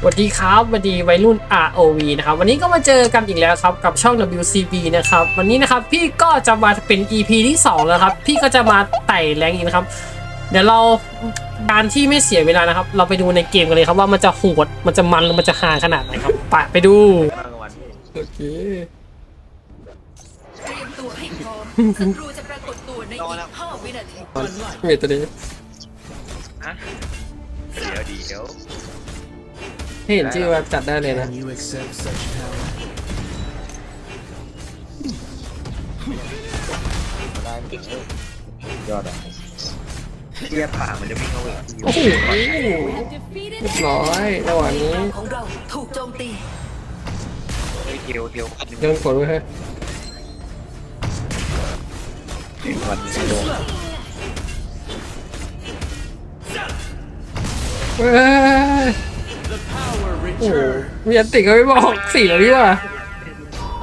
สวัสดีครับสวัสดีวัยรุ่น ROV นะครับ วันนี้ก็มาเจอกันอีกแล้วครับกับช่อง WCB นะครับ วันนี้นะครับพี่ก็จะมาเป็น EP ที่2แล้วครับ พี่ก็จะมาไต่แรงอีกนะครับ เดี๋ยวเราการที่ไม่เสียเวลานะครับ เราไปดูในเกมกันเลยครับว่ามันจะโหดมันจะมันหรือมันจะฮาขนาดไหนครับไปไปดูกลางวันโอเคเตรียมตัวให้พร้อมศัตรูจะปรากฏตัวในอีก5วินาทีเมียตัวนี้ฮะเดี๋ยวเดี๋ยว ให้เห็นชื่อแบบจัดได้เลยนะ Can you accept such power? ยอดอะเทียบป่ามันจะวิ่งเข้าไปโอ้โหเรียบร้อยระหว่างนี้ของเราถูกโจมตีเทียวเทียวโดนกดไว้เฮ้ยวันโดนเว้ย โอ้โหมีอันติก็ไม่บอกสี่แล้วนี่ว่ะ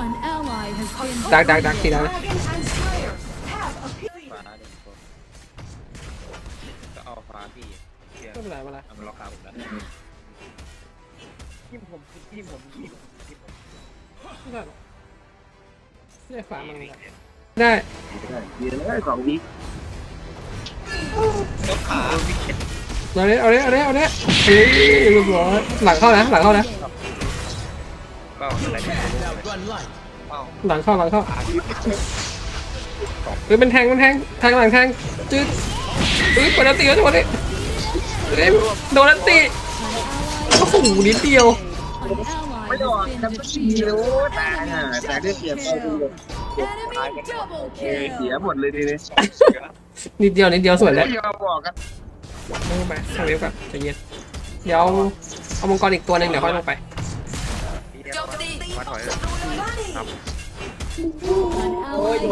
An ally has been ดักดักดักสี่แล้วฟ้าเด็กก็เอาฟ้าพี่เทียบไม่เป็นไรไม่เป็นไรเอามันล็อกขาผมแล้วทีมผมทีมผมทีมผมทีมผมไม่ได้หรอกได้ฝามันได้ได้ล็อกขาวิ่งเก็ต เอาเลยเอาเลยเอาเลยเอาเลยเฮ้ยเรียบร้อยหลังเข้านะหลังเข้านะก็อะไรเนี่ย Run light. เป้าหลังเข้าหลังเข้าเฮ้ยเป็นแทงเป็นแทงแทงหลังแทงจืดเฮ้ยกดอันติแล้วจังหวะนี้เฮ้ยโดนอันติโอ้โหนิดเดียว an ally has been defeated. แต่ได้เปรียบเอาดู Enemy double เสีย kill. หมดเลยทีนี้นิดเดียวนิดเดียวสวยแล้วไม่ยอมบอกกัน ลงไปทางเว็บก่อนใจเย็นเดี๋ยวเอามังกรอีกตัวหนึ่งเดี๋ยวค่อยลงไป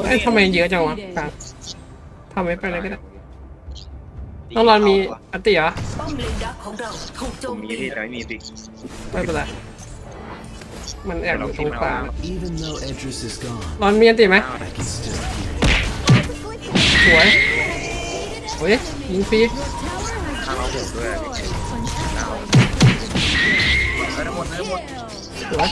เอ้ยทำไมเยอะจังวะกลางทำไมไปเลยก็ได้ต้องรอนมีอันติเหรอป้อมเลนดักของเราถูกโจผมมมีตีที่แต่ไม่มีสิไม่เป็นไรมันแอบอยู่ตรงกลาง Even though Edris is gone, รอนมีอันติไหม I can still hear สวยโอ้ยยิงฟรี tower ผมด้วย an แล้วหมดแล้วหมดสวย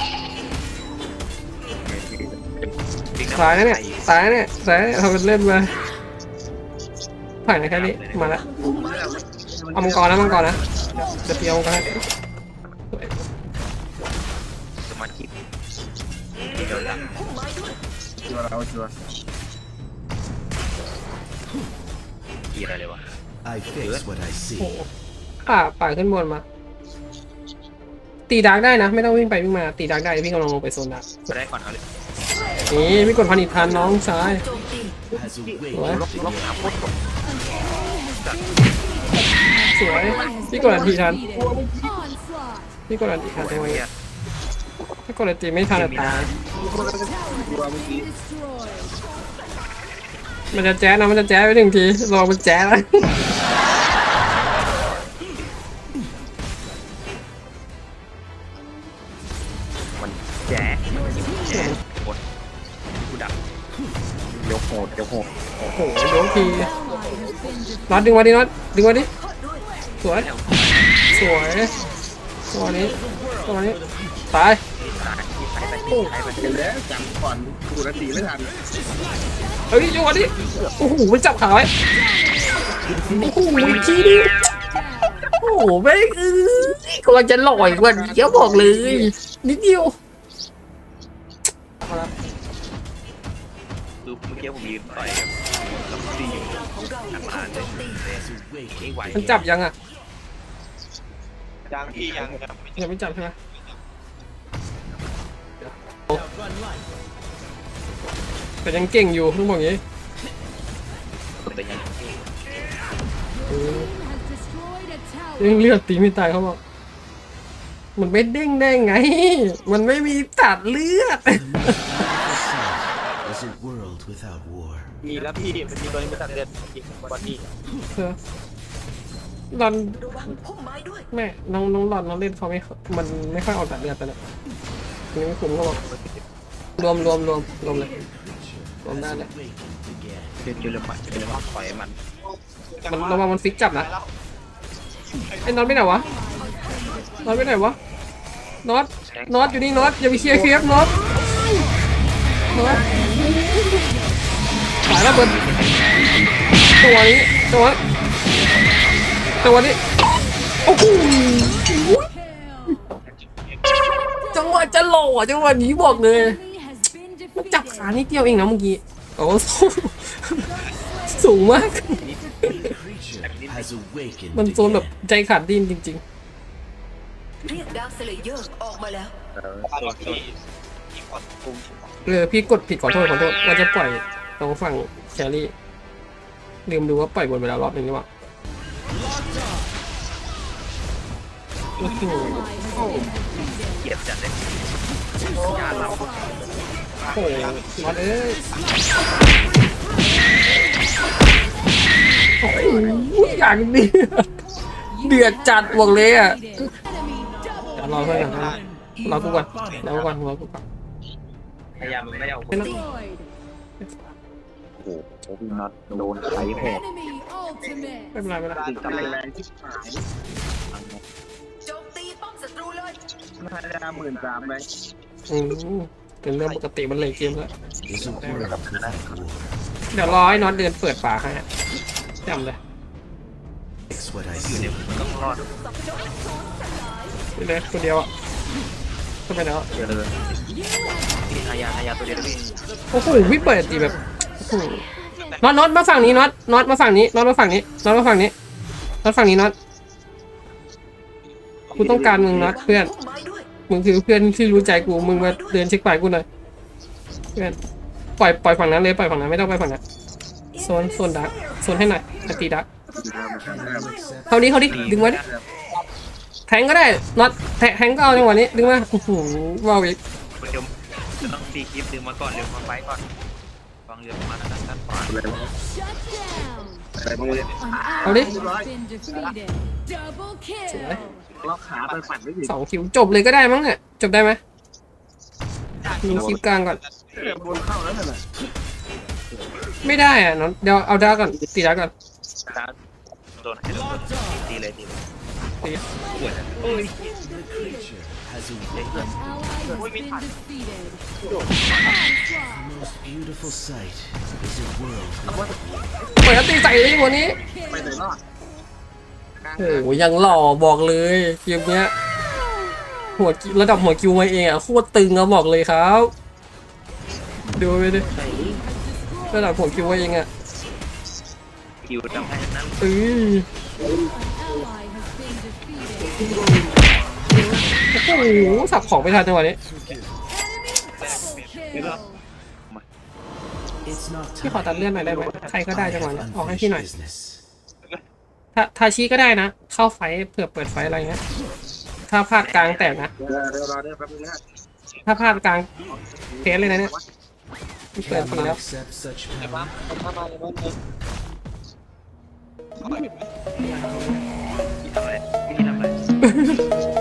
ตายเนี่ยตายเนี่ยตายเนี่ยทำเป็นเล่นมาผ่านในแค่นี้มาแล้วเอามังกรนะมังกรนะจะเตียวมังกรให้สวยสมาธิเดี๋ยวหลังชัวร์เราชัวร์กี่อะไรเลยวะ I face what I โอ้ see. โหป่าป่าขึ้นบนมา ตีดาร์กได้นะ ไม่ต้องวิ่งไปวิ่งมา ตีดาร์กได้พี่กำลังลงไปโซนดาร์กจะได้ก่อนเอาเลยนี่พี่กดพันอีกทันน้องชายโจมตี Has awaited What? the ล็อกขาโคตรตกสวย พี่กดอันทีทัน onslaught. พี่กดอันทีทันทำไมเนี่ยพี่กดอันทีไม่ทันอะตายชัวร์เมื่อกี้ Destroyed. มันจะแจ๊สนะมันจะแจ๊สไปหนึ่งทีรอมันแจ๊สแล้ว น็อตดึงมาดิน็อตดึงมาดิสวยสวยตัวนี้ตัวนี้ตายตายที่ใช้ไปเห็นแล้วจำก่อนกูนาทีไม่ทันเฮ้ยจังหวะนี้โอ้โหมันจับขาไว้โอ้โหอีทีนึงโอ้โหแม่งเอ้ยกำลังจะลอยกว่านี้ก็บอกเลย นิดเดียว has awaited ไม่ไหวมันจับยังอะยังพี่ยังครับยังไม่จับใช่ไหม Run light. แต่ยังเก่งอยู่ต้องบอกอย่างนี้แต่ยังเออ Has destroyed a ยัง tower. เลือดตีไม่ตายเขาบอกมันไม่เด้งได้ไง มันไม่มีตัดเลือด Was a world without war. มีแล้วพี่มันมีตัวนี้มันตัดเลือดจริงบอดี้เออ รอนระวังพุ่มไม้ด้วยแม่น้องน้องรอนน้องเล่นเขาไม่มันไม่ค่อยออกตัดเลือดไปเลยนี่ไม่คุ้มก็บอกรวมรวมรวมรวมเลยรวมได้เลย Awakened again. เจอเจอเลยมันเจอเลยมันถอยมันมันระวังมันฟิกจับนะไอ้นอนไปไหนวะนอนไปไหนวะน็อตน็อตอยู่นี่น็อตอย่าไปเคลียร์เคลียร์น็อตน็อตสายระเบิดตัวนี้ตัวนี้ ตัวนี้โอ้โหจังหวะจะหล่อจังหวะนี้บอกเลย Enemy has been มันจับ defeated. ขานิดเดียวเองนะเมื่อกี้โอ้โหสูงมาก Creature has awakened มันโซนแบบ again. ใจขาดดิ้นจริงเรียกดาร์คสเลเยอร์ออกมาแล้วเออโซนโซนปุ่มๆเออพี่กดผิดขอโทษขอโทษว่าจะปล่อยตรงฝั่งแครี่ลืมดูว่าปล่อยบนไปแล้วรอบหนึงหรือเปล่า โอ้โหเหยียบจัดเลยงานเราโอ้โหมาเอ้ยโอ้โหอย่างเดือดเดือดจัดบอกเลยอะรอเพื่อนก่อนะรอกูก่อนรอกูก่อนรอกูก่อนพยายามไม่เอาไม่ต้องโอ้โหพี่น็อตโดนไถแผลไม่เป็นไรไม่เป็นไรติดกับแรงที่หาย น่าจะหมื่นสามเลยอืมเป็นเรื่องปกติมันเลยเกมแล้ว Is a world without war. เดี๋ยวรอให้น็อตเดินเปิดป่าให้ฮะจำเลย It's what I เดี๋ยว see. มันต้องรอดไปเลยคนเดียวอะก็ไปแล้วเดี๋ยวเลยพี่ฮายาฮายาตัวเดียวนะพี่โอ้โหพี่เปิดตีแบบโอ้โหน็อตน็อตมาฝั่งนี้น็อตน็อตมาฝั่งนี้น็อตมาฝั่งนี้น็อตมาฝั่งนี้น็อตฝั่งนี้น็อตกูต้องการมึงน็อตเพื่อนพุ่ มไม้ด้วยมึงคือเพื่อนที่รู้ใจกูมึงมาเดินเช็คป่ายกูหน่อยเพื่อนปล่อยปล่อยฝั่งนั้นเลยปล่อยฝั่งนั้นไม่ต้องไปฝั่งนั้นโซนโซนดักโซนให้หน่อยมาตีดักเขานี้เขาดิดึงไว้ดิแทงก็ได้น็อตแทแทงก็เอาจังหวะนี้ดึงมาโอ้โหว้าวอีกเดี๋ยวจะต้องตีคลิปดึงมาก่อนเดี๋ยวมาไฟก่อนฟังเรือมาด้านด้านขวาเลย Shut down. อะไรพวก นี้ An Hold ally it. has been defeated. Double kill. ล็อกขาไปฝันไม่ถึงสองคิวจบเลยก็ได้มั้งเนี่ยจบได้ไหมมีคิวกลางก่อนบนเข้าแล้วน่ะไม่ได้อะน็อตเดี๋ยวเอาดักก่อนตีดักก่อนด้านโดนให้โดนตีเลยตีเลยตีปวด The creature has awakened. An ally has been defeated. Onslaught. Most beautiful sight is a world without war. เปิดแล้วตีใส่เลยวันนี้ไปไหนรอด โอ้โหยังหล่อบอกเลยเกมเนี้ยหัวคิวระดับหัวคิวมาเองอะโคตรตึงอะบอกเลยครับ ดูไปดิระดับหัวคิวมาเองอะคิวทำให้นั้นเอ้ย An ally has been defeated. โอ้โหสับของไปทันจังหวะนี้ Double kill. It's not พี่ขอตัดเลื่อนหน่อยได้ไหมใครก็ได้จังหวะนี้ออกให้พี่หน่อย business. ถ้าทาชีก็ได้นะ เข้าไฟเผื่อเปิดไฟอะไรเงี้ย ถ้าพลาดกลางแตกนะ เดี๋ยวเดี๋ยวรอเดี๋ยวแป๊บนึงนะถ้าพลาดกลางเทสเลยนะเนี่ยเปิด Can ปี you แล้ว accept such power? พี่ทำอะไรพี่ทำอะไร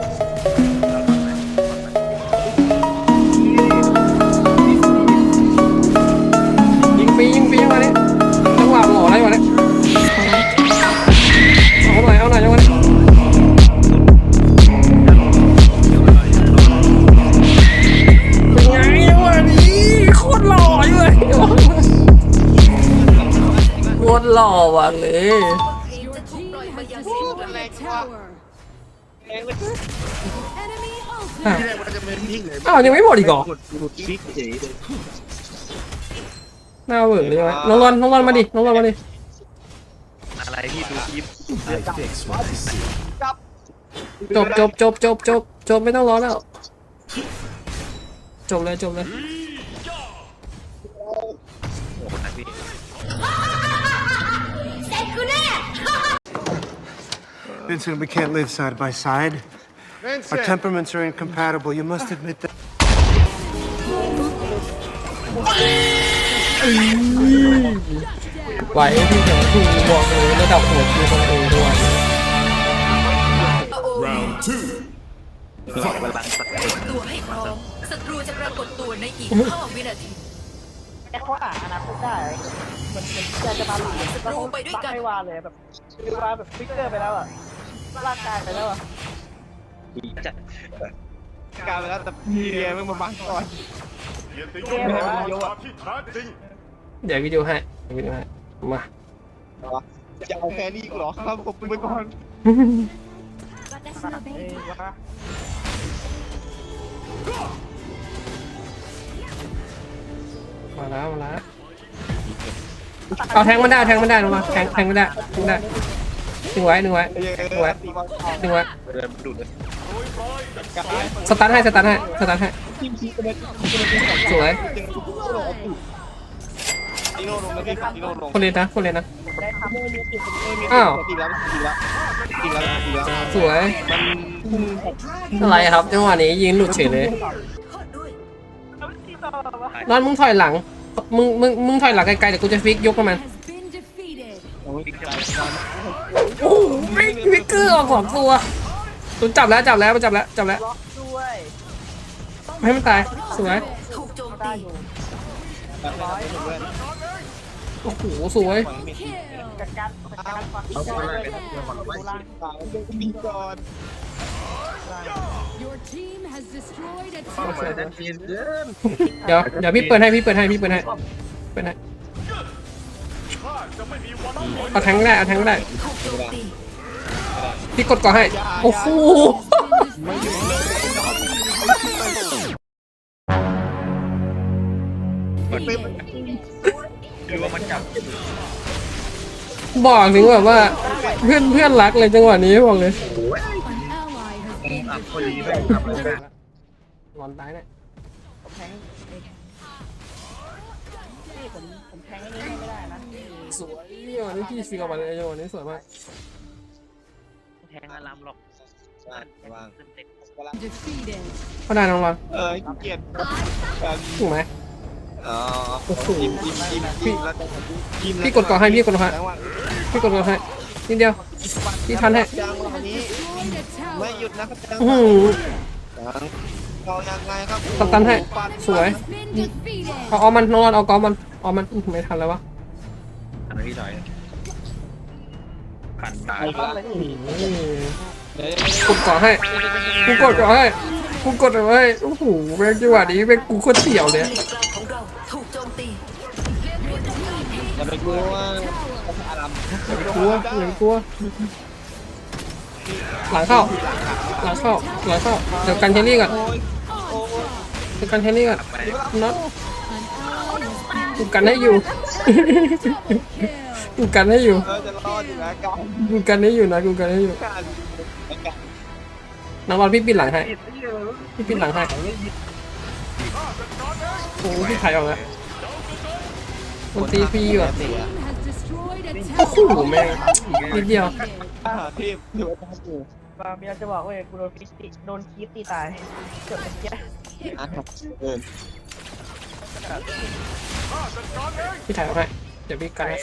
ตรหล่อเลยโคตรหล่อว่ะเลย Your team has destroyed a tower. Enemy อะ ultimate. ที่แรกมันจะเป็นทิ้งเลยอ้าวยังไม่หมดอีกเหรอกดกดคลิกเฉยเลยหน้าเวิร์กเลยวะน้องรอนน้องรอนมาดิน้องรอนมาดิอะไรพี่ดูคลิป I fix what I see. จบจบจบจบจบจบไม่ต้องรอแล้ว จบเลยจบเลย โอ้ โหนะพี่ Vincent, we can't live side by side. Our temperaments are incompatible. You must admit that. ไหวพี่แขถูกบอกเลยระดับหัวคิวของเองด้วยโอ Round two. กำลังสักเต็มตัวให้พร้อมศัตรูจะปรากฏตัวในอีก5วินาที แต่เขาอ่านอนาคตได้เหมือนเหมือนจะจะมาหลายแล้วเขาบักให้วาเลยแบบคือวาแบบฟิกเกอร์ไปแล้วอะร่างกายไปแล้วอะจะกายไปแล้วแต่พี่เรียนมึงมาบังก่อนเกมเหรอเดี๋ยววิดีโอให้วิดีโอให้มาจะเอาแครี่กูเหรอครับผมไปก่อนเอ้ยว่า มาแล้วมาแล้วเอาแทงมันได้แทงมันได้ลงมาแทงแทงมันได้แทงมันได้ดึงไว้ดึงไว้ไอ้ยังไงดึงไว้ตีบอลทองดึงไว้ดูดเลยสตาร์ทให้สตาร์ทให้สตาร์ทให้สวยคนเล่นนะคนเล่นนะอ้าวสวยอะไรครับจังหวะนี้ยิงหลุดเฉยเลย นอนมึงถอยหลัง มึงมึงมึงถอยหลังไกลๆเดี๋ยวกูจะฟิกยกมัน Has been defeated. โอ้ยใจโอ้โหไม่ไม่เกลือออกสองตัวตัวจับแล้วจับแล้วมันจับแล้วจับแล้วล็อกด้วยให้มันตายสวยถูกโจมได้ตีอยู่แบบร้อยเพื่อนโอ้โหสวย Kill. จัดการจัดการฟังเอาคนแรกเลยไปเดี๋ยวก่อนเอาไว้ดูล่างสาวมีก่อน Your team has destroyed a ต้องเปิด tower. ดันทีเดินเดี๋ยวเดี๋ยวพี่เปิดให้พี่เปิดให้พี่เปิดให้เปิดให้เอาแทงได้เอาแทงได้ถูกโจมตีพี่กดก่อนให้โอ้โหมันเป็นคือว่ามันจับบอกถึงแบบว่าเพื่อนเพื่อนรักเลยจังหวะนี้บอกเลย An ally has been อะพอดีไปกลับเลยนะนอนตายเนี่ยผมแทงนี่ผมผมแทงไอ้นี่ให้ไม่ได้นะสวยวันนี้พี่ฟิกออกมาเลยจังหวะนี้สวยมากแทงอารามหรอกวาง defeated. เขาได้น้องรอนเออเกียรติถูกไหมอ๋อโอ้โหยิ้มยิ้มยิ้มยิ้มแล้วยิ้มพี่กดก่อนให้พี่กดก่อนให้จังหวะพี่กดก่อนให้นิดเดียวพี่ทันให้ จังหวะ Has นี้ destroyed a ไม่ tower. หยุดนะครับจังอื้อหวะหือเรายังไงครับสตันให้ปัดสวย Has been defeated. เอาเอามันน้องรอนเอากอมันเอามันอื้อไม่ทันแล้ววะอันนี้ถอยพันตายอืมกดก่อนให้กูกดก่อนให้กูกดเอาไว้โอ้โหแม่งจังหวะนี้แม่งกูโคตรเสี่ยวเลยเลนกลางของเราถูกโจมตีอย่าไปกลัวอารามอย่าไปกลัวอย่าไปกลัว หลังเข้า หลังเข้า หลังเข้า เดี๋ยวกันเทลลี่ก่อนเดี๋ยวกันเทลลี่ก่อนน็อตกูกันให้อยู่กูกันให้อยู่เออจะรอดอยู่แล้วกันกูกันให้อยู่นะกูกันให้อยู่กันน้องรอนพี่ปิดหลังให้ พี่ปิดหลังให้ โอ้พี่ถ่ายออกแล้วมันตีฟรีอยู่อะ team has destroyed a โอ้โห tower. แม่งนิดเดียวอ่าทีมถือว่าทำอยู่บางเมียจะบอกว่ากูโดนฟิสติโดนคีบตีตายเกิดอะไรเงี้ยอะเออพี่ถ่ายออกให้เดี๋ยวพี่กันให้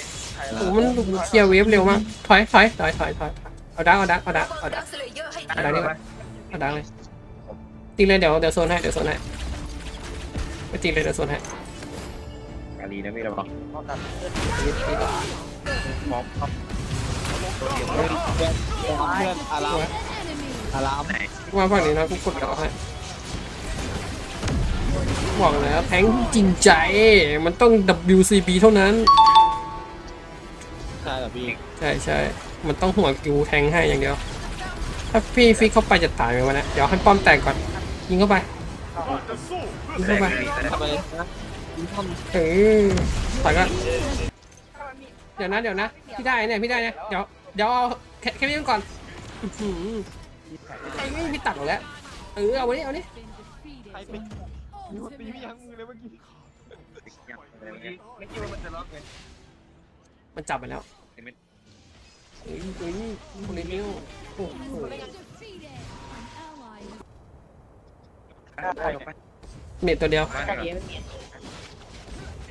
โอ้โหมันดูเคลียร์เวฟเร็วมากถอยถอยถอยถอยถอยเอาดักเอาดักเอาดักเอาดัดักกสเลเยอร์ให้เอาดักนี่ก่อนเอาดักเลยตีเลยเดี๋ยวเดี๋ยวโซนให้เดี๋ยวโซนให้ไปตีเลยเดี๋ยวโซนให้ กาลีนะม่ระวังเอาตัดเลือดมองครับเพื่อนเพื่อนอารามอารามไหนมาฝั่งนี้นะกูกดเกาให้บอกแล้วแทงจริงใจมันต้อง WCB เท่านั้น ใช่พี่ใช่ใช่มันต้องหัวกิวแทงให้อย่างเดียว ถ้าพี่ฟิกเข้าไปจะตายไหมวะเนะเดี๋ยวให้ป้อมแตกก่อน ยิงเข้าไปยิงเข้าไปทำไม เออต่อยก็เดี๋ยวนะเดี๋ยวนะพี่ได้เนี่ยพี่ได้เนี่ยเดี๋ยวเดี๋ยวเอาแค่แค่นี้ก่อนอื้อหือไอ้นี่พี่ตัดออกแล้วเออเอาไว้เอานี่ใครเป็นมีคนตีพี่ยังมือเลยเมื่อกี้ไม่คิดว่ามันจะล็อกไงมันจับไปแล้วเฮ้ยเฮ้ยคนนี้นิ้วโอ้โห Defeated. An ally เม็ดตัวเดียวกระเ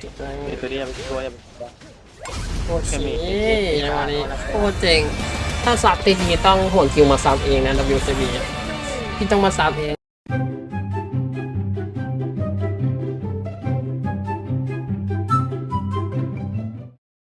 ดียไม่มีจุดเลยตัวนี้ตัวนี้โอเควันนี้โคตรเจ๋งถ้าซับตีทีต้องห่วงคิวมาซับเองนะ WCB พี่ต้องมาซับเอง